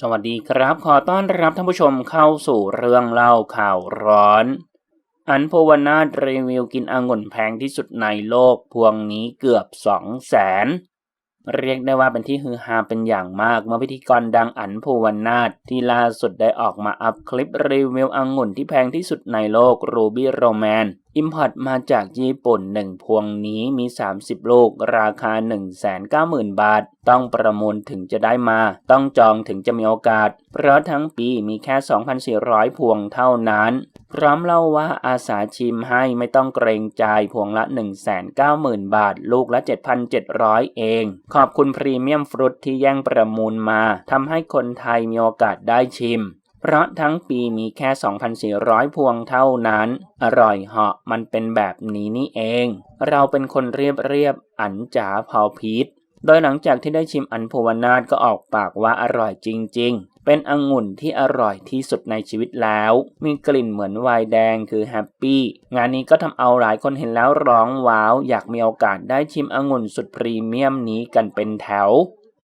สวัสดีครับ ขอต้อนรับท่านผู้ชมเข้าสู่เรื่องเล่าข่าวร้อน อันโพวนาถรีวิวกินองุ่นแพงที่สุดในโลกพวงนี้เกือบสองแสนเรียกได้ว่าเป็นที่ฮือฮาเป็นอย่างมาก เมื่อพิธีกรดังอันภูวนาถที่ล่าสุดได้ออกมาอัพคลิปรีวิวองุ่นที่แพงที่สุดในโลกรูบี้โรแมน อิมพอร์ตมาจากญี่ปุ่นหนึ่งพวงนี้มี 30 ลูก ราคา 190,000 บาท ต้องประมูลถึงจะได้มา ต้องจองถึงจะมีโอกาส เพราะทั้งปีมีแค่ 2,400 พวงเท่านั้น พร้อมเล่าว่าอาสาชิมให้ไม่ต้องเกรงใจพวงละ 190,000 บาท ลูกละ 7,700 เอง ขอบคุณพรีเมียมฟรุตที่แย่งประมูลมาทำให้คนไทยมีโอกาสได้ชิม เพราะทั้งปีมีแค่ 2,400 พวงเท่านั้น อร่อยเหาะมันเป็นแบบนี้นี่เอง เราเป็นคนเรียบเรียบๆอันจ๋าเผาพีชโดยหลังจากที่ได้ชิมอันภูวนาถก็ออกปากว่าอร่อยจริง ๆ เป็นองุ่นที่อร่อยที่สุดในชีวิตแล้ว มีกลิ่นเหมือนไวน์แดงคือแฮปปี้ งานนี้ก็ทำเอาหลายคนเห็นแล้วร้องว้าว อยากมีโอกาสได้ชิมองุ่นสุดพรีเมียมนี้กันเป็นแถว